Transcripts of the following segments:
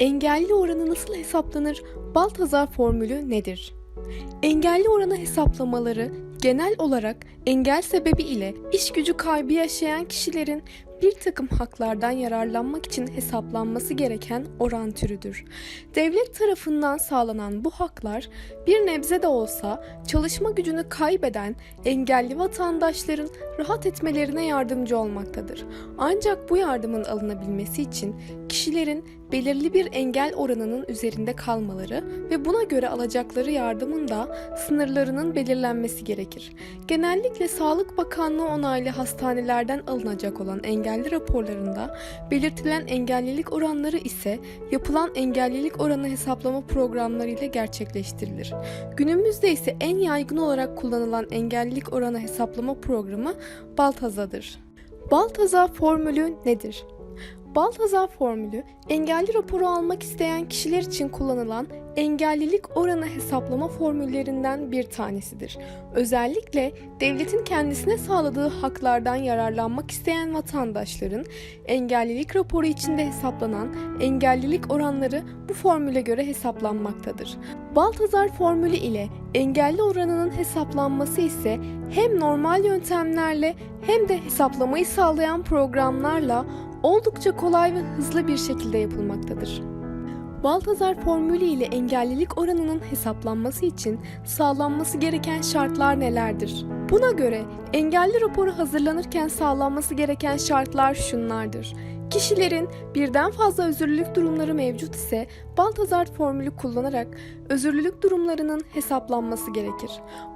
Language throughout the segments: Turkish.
Engelli oranı nasıl hesaplanır? Baltazar formülü nedir? Engelli oranı hesaplamaları genel olarak engel sebebi ile iş gücü kaybı yaşayan kişilerin bir takım haklardan yararlanmak için hesaplanması gereken oran türüdür. Devlet tarafından sağlanan bu haklar bir nebze de olsa çalışma gücünü kaybeden engelli vatandaşların rahat etmelerine yardımcı olmaktadır. Ancak bu yardımın alınabilmesi için kişilerin belirli bir engel oranının üzerinde kalmaları ve buna göre alacakları yardımın da sınırlarının belirlenmesi gerekir. Genellikle Sağlık Bakanlığı onaylı hastanelerden alınacak olan engelli raporlarında belirtilen engellilik oranları ise yapılan engellilik oranı hesaplama programları ile gerçekleştirilir. Günümüzde ise en yaygın olarak kullanılan engellilik oranı hesaplama programı Baltaza'dır. Baltaza formülü nedir? Baltazar formülü, engelli raporu almak isteyen kişiler için kullanılan engellilik oranı hesaplama formüllerinden bir tanesidir. Özellikle devletin kendisine sağladığı haklardan yararlanmak isteyen vatandaşların engellilik raporu içinde hesaplanan engellilik oranları bu formüle göre hesaplanmaktadır. Baltazar formülü ile engelli oranının hesaplanması ise hem normal yöntemlerle hem de hesaplamayı sağlayan programlarla oldukça kolay ve hızlı bir şekilde yapılmaktadır. Baltazar formülü ile engellilik oranının hesaplanması için sağlanması gereken şartlar nelerdir? Buna göre engelli raporu hazırlanırken sağlanması gereken şartlar şunlardır. Kişilerin birden fazla özürlülük durumları mevcut ise Baltazar formülü kullanarak özürlülük durumlarının hesaplanması gerekir.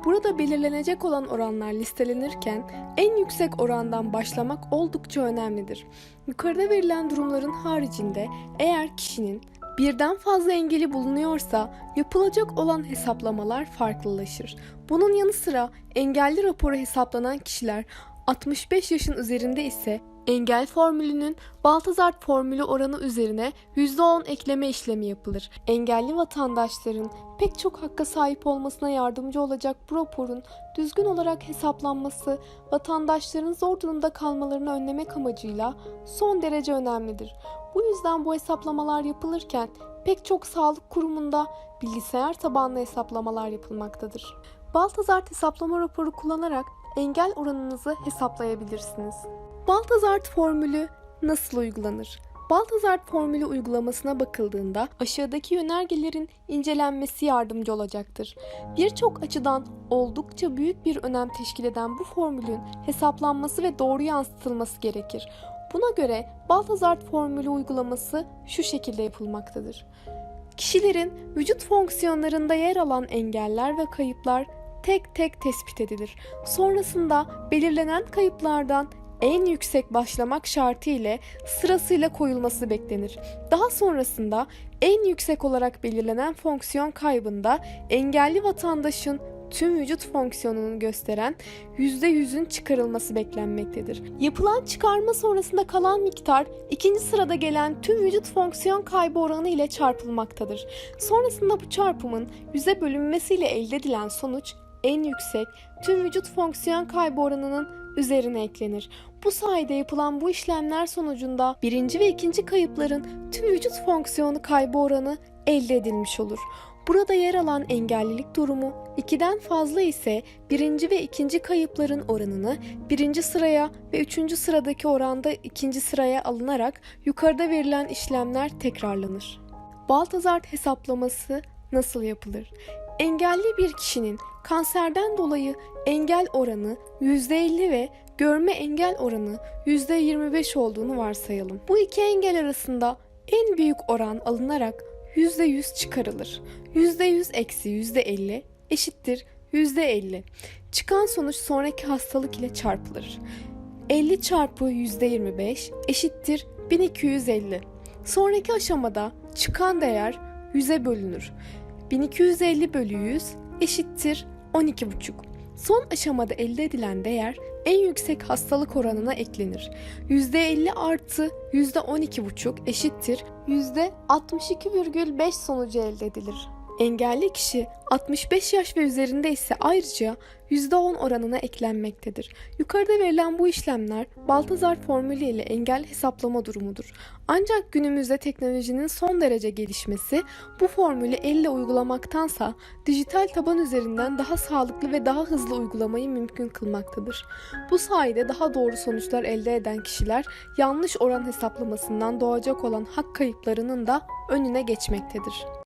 Burada belirlenecek olan oranlar listelenirken en yüksek orandan başlamak oldukça önemlidir. Yukarıda verilen durumların haricinde eğer kişinin birden fazla engeli bulunuyorsa yapılacak olan hesaplamalar farklılaşır. Bunun yanı sıra engelli raporu hesaplanan kişiler 65 yaşın üzerinde ise engel formülünün Baltazar formülü oranı üzerine %10 ekleme işlemi yapılır. Engelli vatandaşların pek çok hakka sahip olmasına yardımcı olacak bu raporun düzgün olarak hesaplanması, vatandaşların zor durumda kalmalarını önlemek amacıyla son derece önemlidir. Bu yüzden bu hesaplamalar yapılırken pek çok sağlık kurumunda bilgisayar tabanlı hesaplamalar yapılmaktadır. Baltazar hesaplama raporu kullanarak engel oranınızı hesaplayabilirsiniz. Baltazar formülü nasıl uygulanır? Baltazar formülü uygulamasına bakıldığında aşağıdaki yönergelerin incelenmesi yardımcı olacaktır. Birçok açıdan oldukça büyük bir önem teşkil eden bu formülün hesaplanması ve doğru yansıtılması gerekir. Buna göre Baltazar formülü uygulaması şu şekilde yapılmaktadır. Kişilerin vücut fonksiyonlarında yer alan engeller ve kayıplar tek tek tespit edilir. Sonrasında belirlenen kayıplardan en yüksek başlamak şartı ile sırasıyla koyulması beklenir. Daha sonrasında en yüksek olarak belirlenen fonksiyon kaybında engelli vatandaşın tüm vücut fonksiyonunu gösteren %100'ün çıkarılması beklenmektedir. Yapılan çıkarma sonrasında kalan miktar ikinci sırada gelen tüm vücut fonksiyon kaybı oranı ile çarpılmaktadır. Sonrasında bu çarpımın yüze bölünmesiyle elde edilen sonuç en yüksek tüm vücut fonksiyon kaybı oranının üzerine eklenir. Bu sayede yapılan bu işlemler sonucunda birinci ve ikinci kayıpların tüm vücut fonksiyonu kaybı oranı elde edilmiş olur. Burada yer alan engellilik durumu 2'den fazla ise birinci ve ikinci kayıpların oranını birinci sıraya ve üçüncü sıradaki oranda ikinci sıraya alınarak yukarıda verilen işlemler tekrarlanır. Baltazar hesaplaması nasıl yapılır? Engelli bir kişinin kanserden dolayı engel oranı %50 ve görme engel oranı %25 olduğunu varsayalım. Bu iki engel arasında en büyük oran alınarak %100 çıkarılır. %100 eksi %50 eşittir %50. Çıkan sonuç sonraki hastalık ile çarpılır. 50 çarpı %25 eşittir 1250. Sonraki aşamada çıkan değer 100'e bölünür. 1250 bölü 100 eşittir 12,5. Son aşamada elde edilen değer en yüksek hastalık oranına eklenir. %50 artı %12,5 eşittir %62,5 sonucu elde edilir. Engelli kişi 65 yaş ve üzerinde ise ayrıca %10 oranına eklenmektedir. Yukarıda verilen bu işlemler Baltazar formülü ile engel hesaplama durumudur. Ancak günümüzde teknolojinin son derece gelişmesi bu formülü elle uygulamaktansa dijital taban üzerinden daha sağlıklı ve daha hızlı uygulamayı mümkün kılmaktadır. Bu sayede daha doğru sonuçlar elde eden kişiler yanlış oran hesaplamasından doğacak olan hak kayıplarının da önüne geçmektedir.